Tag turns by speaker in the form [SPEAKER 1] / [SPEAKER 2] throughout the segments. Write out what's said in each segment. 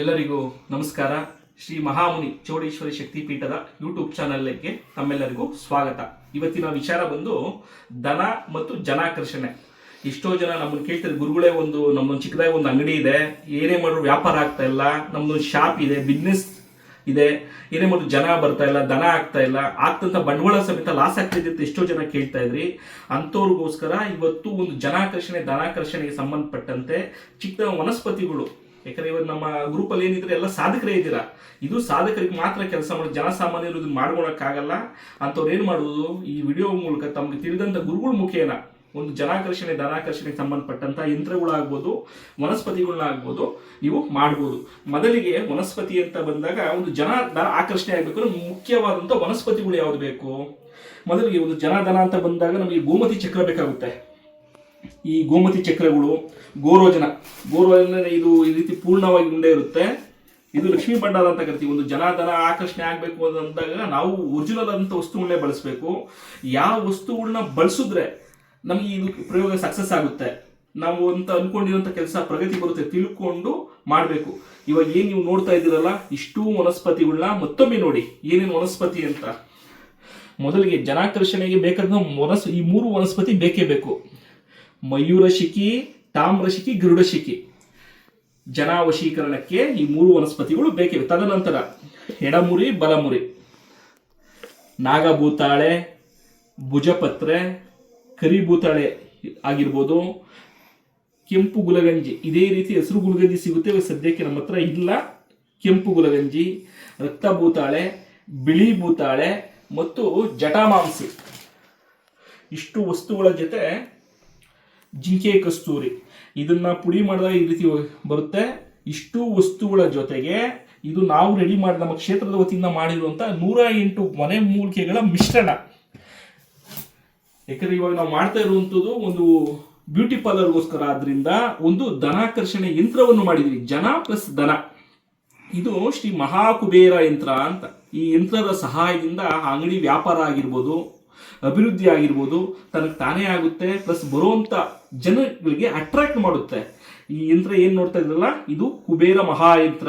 [SPEAKER 1] ಎಲ್ಲರಿಗೂ ನಮಸ್ಕಾರ. ಶ್ರೀ ಮಹಾಮುನಿ ಚೌಡೇಶ್ವರಿ ಶಕ್ತಿಪೀಠದ ಯೂಟ್ಯೂಬ್ ಚಾನಲ್ಗೆ ತಮ್ಮೆಲ್ಲರಿಗೂ ಸ್ವಾಗತ. ಇವತ್ತಿನ ವಿಚಾರ ಬಂದು ದನ ಮತ್ತು ಜನಾಕರ್ಷಣೆ. ಎಷ್ಟೋ ಜನ ನಮ್ಮನ್ನು ಕೇಳ್ತಾರೆ, ಗುರುಗಳೇ, ಒಂದು ನಮ್ಮೊಂದು ಚಿಕ್ಕದಾಗಿ ಒಂದು ಅಂಗಡಿ ಇದೆ, ಏನೇ ಮಾಡಿದ್ರು ವ್ಯಾಪಾರ ಆಗ್ತಾ ಇಲ್ಲ ನಮ್ದೊಂದು ಶಾಪ್ ಇದೆ ಬಿಸ್ನೆಸ್ ಇದೆ, ಏನೇ ಮಾಡಿದ್ರು ಜನ ಬರ್ತಾ ಇಲ್ಲ ದನ ಆಗ್ತಾ ಇಲ್ಲ, ಆಗ್ತಂತ ಬಂಡವಾಳ ಸಮೇತ ಲಾಸ್ ಆಗ್ತಿದೆ ಅಂತ ಎಷ್ಟೋ ಜನ ಕೇಳ್ತಾ ಇದ್ರಿ. ಅಂಥವ್ರಿಗೋಸ್ಕರ ಇವತ್ತು ಒಂದು ಜನಾಕರ್ಷಣೆ ದನಾಕರ್ಷಣೆಗೆ ಸಂಬಂಧಪಟ್ಟಂತೆ ಚಿಕ್ಕ ವನಸ್ಪತಿಗಳು ಯಾಕಂದ್ರೆ ಇವತ್ತು ನಮ್ಮ ಗ್ರೂಪಲ್ಲಿ ಏನಿದ್ರೆ ಎಲ್ಲ ಸಾಧಕರೇ ಇದ್ದೀರಾ? ಇದು ಸಾಧಕರಿಗೆ ಮಾತ್ರ ಕೆಲಸ ಮಾಡಿ, ಜನಸಾಮಾನ್ಯರು ಇದನ್ನ ಮಾಡ್ಕೊಳಕ್ಕಾಗಲ್ಲ. ಅಂಥವ್ರು ಏನು ಮಾಡುವುದು? ಈ ವಿಡಿಯೋ ಮೂಲಕ ತಮಗೆ ತಿಳಿದಂಥ ಗುರುಗಳ ಮುಖೇನ, ಒಂದು ಜನಾಕರ್ಷಣೆ, ಧನಾಕರ್ಷಣೆಗೆ ಸಂಬಂಧಪಟ್ಟಂತ ಯಂತ್ರಗಳಾಗ್ಬೋದು ವನಸ್ಪತಿಗಳನ್ನಾಗ್ಬೋದು ನೀವು ಮಾಡ್ಬೋದು. ಮೊದಲಿಗೆ ವನಸ್ಪತಿ ಅಂತ ಬಂದಾಗ ಒಂದು ಜನ ಆಕರ್ಷಣೆ ಆಗಬೇಕು ಅಂದ್ರೆ ಮುಖ್ಯವಾದಂಥ ವನಸ್ಪತಿಗಳು ಯಾವ್ದು ಬೇಕು? ಮೊದಲಿಗೆ ಒಂದು ಜನಧನ ಅಂತ ಬಂದಾಗ ನಮಗೆ ಗೋಮತಿ ಚಕ್ರ ಬೇಕಾಗುತ್ತೆ. ಈ ಗೋಮತಿ ಚಕ್ರಗಳು, ಗೋರೋಜನ. ಗೋರೋಜನ ಇದು ಈ ರೀತಿ ಪೂರ್ಣವಾಗಿ ಉಂಡೆ ಇರುತ್ತೆ. ಇದು ಲಕ್ಷ್ಮೀ ಭಂಡಾರ ಅಂತ ಕರಿತೀವಿ. ಒಂದು ಜನಾಧನ ಆಕರ್ಷಣೆ ಆಗಬೇಕು ಅಂದಾಗ ನಾವು ಒರಿಜಿನಲ್ ಅಂತ ವಸ್ತುಗಳನ್ನೇ ಬಳಸಬೇಕು. ಯಾವ ವಸ್ತುಗಳನ್ನ ಬಳಸಿದ್ರೆ ನಮಗೆ ಇದು ಪ್ರಯೋಗ ಸಕ್ಸಸ್ ಆಗುತ್ತೆ. ನಾವು ಅಂತ ಅನ್ಕೊಂಡಿರುವಂತ ಕೆಲಸ ಪ್ರಗತಿ ಬರುತ್ತೆ ತಿಳ್ಕೊಂಡು ಮಾಡಬೇಕು. ಇವಾಗ ಏನು ನೀವು ನೋಡ್ತಾ ಇದ್ದೀರಲ್ಲ, ಇಷ್ಟು ವನಸ್ಪತಿಗಳನ್ನ ಮತ್ತೊಮ್ಮೆ ನೋಡಿ. ಏನೇನು ವನಸ್ಪತಿ ಅಂತ? ಮೊದಲಿಗೆ ಜನಾಕರ್ಷಣೆಗೆ ಬೇಕಾದ ವನಸ್, ಈ ಮೂರು ವನಸ್ಪತಿ ಬೇಕೇ ಬೇಕು. ಮಯೂರಶಿಖಿ ತಾಮ್ರಶಿಖಿ ಗರುಡಶಿಖಿ ಜನ ವಶೀಕರಣಕ್ಕೆ ಈ ಮೂರು ವನಸ್ಪತಿಗಳು ಬೇಕಿವೆ. ತದನಂತರ ಎಡಮುರಿ, ಬಲಮುರಿ. ನಾಗಭೂತಾಳೆ, ಭುಜಪತ್ರೆ, ಕರಿಭೂತಾಳೆ ಆಗಿರ್ಬೋದು. ಕೆಂಪು ಗುಲಗಂಜಿ. ಇದೇ ರೀತಿ ಹೆಸರು ಗುಲಗಂಜಿ ಸಿಗುತ್ತೆ. ಸದ್ಯಕ್ಕೆ ನಮ್ಮ ಹತ್ರ ಇಲ್ಲ. ಕೆಂಪು ಗುಲಗಂಜಿ, ರಕ್ತಭೂತಾಳೆ ಬಿಳಿ ಭೂತಾಳೆ ಮತ್ತು ಜಟಾಮಾಂಸಿ. ಇಷ್ಟು ವಸ್ತುಗಳ ಜೊತೆ ಜಿಂಕೆ ಕಸ್ತೂರಿ. ಇದನ್ನ ಪುಡಿ ಮಾಡಿದಾಗ ಈ ರೀತಿ ಬರುತ್ತೆ. ಇಷ್ಟು ವಸ್ತುಗಳ ಜೊತೆಗೆ ಇದು ನಾವು ರೆಡಿ ಮಾಡಿ ನಮ್ಮ ಕ್ಷೇತ್ರದ ವತಿಯಿಂದ ಮಾಡಿರುವಂಥ ನೂರ ಎಂಟು ಮನೆ ಮೂಲಿಕೆಗಳ ಮಿಶ್ರಣ. ಯಾಕಂದ್ರೆ ಇವಾಗ ನಾವು ಮಾಡ್ತಾ ಇರುವಂಥದ್ದು ಒಂದು ಬ್ಯೂಟಿ ಪಾರ್ಲರ್ಗೋಸ್ಕರ ಆದ್ರಿಂದ ಒಂದು ದನಾಕರ್ಷಣೆ ಯಂತ್ರವನ್ನು ಮಾಡಿದ್ವಿ. ಜನ ಪ್ಲಸ್ ದನ. ಇದು ಶ್ರೀ ಮಹಾಕುಬೇರ ಯಂತ್ರ ಅಂತ. ಈ ಯಂತ್ರದ ಸಹಾಯದಿಂದ ಅಂಗಡಿ ವ್ಯಾಪಾರ ಆಗಿರ್ಬೋದು ಅಭಿವೃದ್ಧಿ ಆಗಿರ್ಬೋದು ತನಗೆ ತಾನೇ ಆಗುತ್ತೆ ಪ್ಲಸ್ ಬರುವಂತ ಜನಗಳಿಗೆ ಅಟ್ರಾಕ್ಟ್ ಮಾಡುತ್ತೆ. ಈ ಯಂತ್ರ ಏನ್ ನೋಡ್ತಾ ಇದ್ರಲ್ಲ, ಇದು ಕುಬೇರ ಮಹಾಯಂತ್ರ.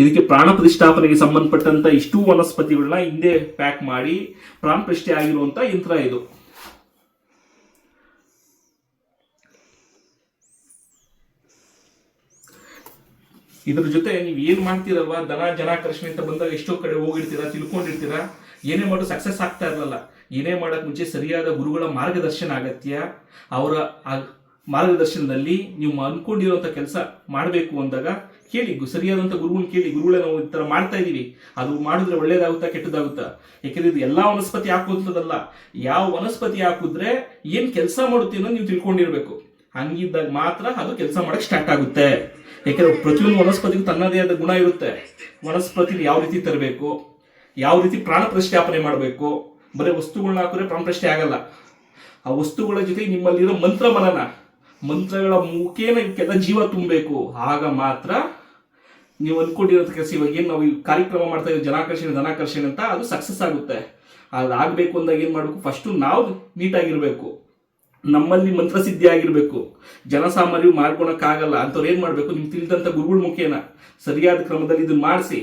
[SPEAKER 1] ಇದಕ್ಕೆ ಪ್ರಾಣ ಪ್ರತಿಷ್ಠಾಪನೆಗೆ ಸಂಬಂಧಪಟ್ಟಂತ ಇಷ್ಟು ವನಸ್ಪತಿಗಳನ್ನ ಹಿಂದೆ ಪ್ಯಾಕ್ ಮಾಡಿ ಪ್ರಾಣ ಪ್ರತಿಷ್ಠೆ ಆಗಿರುವಂತ ಯಂತ್ರ ಇದು. ಇದ್ರ ಜೊತೆ ನೀವು ಏನ್ ಮಾಡ್ತೀರಲ್ವಾ, ದನ ಜನಾಕರ್ಷಣೆ ಅಂತ ಬಂದಾಗ ಎಷ್ಟೋ ಕಡೆ ಹೋಗಿರ್ತೀರಾ, ತಿಳ್ಕೊಂಡಿರ್ತೀರಾ, ಏನೇ ಮಾಡೋ ಸಕ್ಸಸ್ ಆಗ್ತಾ ಇರಲ್ಲ ಏನೇ ಮಾಡಕ್ ಮುಂಚೆ ಸರಿಯಾದ ಗುರುಗಳ ಮಾರ್ಗದರ್ಶನ ಅಗತ್ಯ? ಅವರ ಮಾರ್ಗದರ್ಶನದಲ್ಲಿ ನೀವು ಅನ್ಕೊಂಡಿರುವಂತ ಕೆಲಸ ಮಾಡಬೇಕು ಅಂದಾಗ ಕೇಳಿ ಸರಿಯಾದಂತ ಗುರುಗಳನ್ನ ಕೇಳಿ ಗುರುಗಳೇ ನಾವು ಈ ಥರ ಮಾಡ್ತಾ ಇದೀವಿ ಅದು ಮಾಡಿದ್ರೆ ಒಳ್ಳೇದಾಗುತ್ತಾ, ಕೆಟ್ಟದಾಗುತ್ತಾ? ಯಾಕಂದ್ರೆ ಇದು ಎಲ್ಲಾ ವನಸ್ಪತಿ ಹಾಕುವಂಥದ್ದಲ್ಲ. ಯಾವ ವನಸ್ಪತಿ ಹಾಕಿದ್ರೆ ಏನು ಕೆಲಸ ಮಾಡುತ್ತೆ ಅನ್ನೋದು ನೀವು ತಿಳ್ಕೊಂಡಿರಬೇಕು. ಹಂಗಿದ್ದಾಗ ಮಾತ್ರ ಅದು ಕೆಲಸ ಮಾಡೋಕ್ಕೆ ಸ್ಟಾರ್ಟ್ ಆಗುತ್ತೆ. ಯಾಕಂದ್ರೆ ಪ್ರತಿಯೊಂದು ವನಸ್ಪತಿಗೂ ತನ್ನದೇ ಆದ ಗುಣ ಇರುತ್ತೆ. ವನಸ್ಪತಿ ಯಾವ ರೀತಿ ತರಬೇಕು? ಯಾವ ರೀತಿ ಪ್ರಾಣ ಪ್ರತಿಷ್ಠಾಪನೆ ಮಾಡಬೇಕು? ಬರೀ ವಸ್ತುಗಳನ್ನ ಹಾಕಿದ್ರೆ ಪ್ರಾಣ ಪ್ರತಿಷ್ಠೆ ಆಗಲ್ಲ. ಆ ವಸ್ತುಗಳ ಜೊತೆ ನಿಮ್ಮಲ್ಲಿರೋ ಮಂತ್ರ ಮನನ ಮಂತ್ರಗಳ ಮುಖೇನ ಇವಕ್ಕೆಲ್ಲ ಜೀವ ತುಂಬಬೇಕು. ಆಗ ಮಾತ್ರ ನೀವು ಅನ್ಕೊಂಡಿರೋದ್ ಕೆಲಸ ಇವಾಗ ಏನು ನಾವು ಕಾರ್ಯಕ್ರಮ ಮಾಡ್ತಾ ಇದ್ದೀವಿ ಜನಾಕರ್ಷಣೆ, ಧನಾಕರ್ಷಣೆ ಅಂತ ಅದು ಸಕ್ಸಸ್ ಆಗುತ್ತೆ. ಅದಾಗಬೇಕು ಅಂದಾಗ ಏನು ಮಾಡಬೇಕು? ಫಸ್ಟು ನಾವು ನೀಟಾಗಿರಬೇಕು. ನಮ್ಮಲ್ಲಿ ಮಂತ್ರ ಮಂತ್ರಸಿದ್ಧಿ ಆಗಿರ್ಬೇಕು. ಜನಸಾಮಾನ್ಯರು ಮಾಡ್ಕೊಳಕ್ಕಾಗಲ್ಲ. ಅಂಥವ್ರು ಏನು ಮಾಡಬೇಕು? ನಿಮ್ಗೆ ತಿಳಿದಂಥ ಗುರುಗಳ ಮುಖೇನ. ಸರಿಯಾದ ಕ್ರಮದಲ್ಲಿ ಇದನ್ನು ಮಾಡಿಸಿ.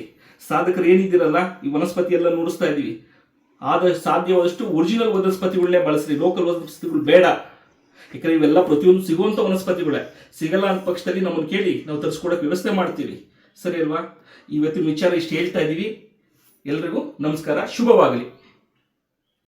[SPEAKER 1] ಸಾಧಕರು ಏನಿದ್ದೀರಲ್ಲ, ಈ ವನಸ್ಪತಿ ಎಲ್ಲ ನುಡಿಸ್ತಾ ಇದೀವಿ. ಆದಷ್ಟು ಸಾಧ್ಯವಾದಷ್ಟು ಒರಿಜಿನಲ್ ವನಸ್ಪತಿಗಳನ್ನೇ ಬಳಸ್ರಿ ಲೋಕಲ್ ವನಸ್ಪತಿಗಳು ಬೇಡ. ಯಾಕಂದ್ರೆ ಇವೆಲ್ಲ ಪ್ರತಿಯೊಂದು ಸಿಗುವಂಥ ವನಸ್ಪತಿಗಳೇ. ಸಿಗಲ್ಲ ಅಂತ ಪಕ್ಷದಲ್ಲಿ ನಮ್ಮನ್ನು ಕೇಳಿ, ನಾವು ತರಿಸ್ಕೊಡಕ್ಕೆ ವ್ಯವಸ್ಥೆ ಮಾಡ್ತೀವಿ. ಸರಿ ಅಲ್ವಾ? ಇವತ್ತಿನ ವಿಚಾರ ಇಷ್ಟು ಹೇಳ್ತಾ ಇದ್ದೀವಿ ಎಲ್ರಿಗೂ ನಮಸ್ಕಾರ, ಶುಭವಾಗಲಿ.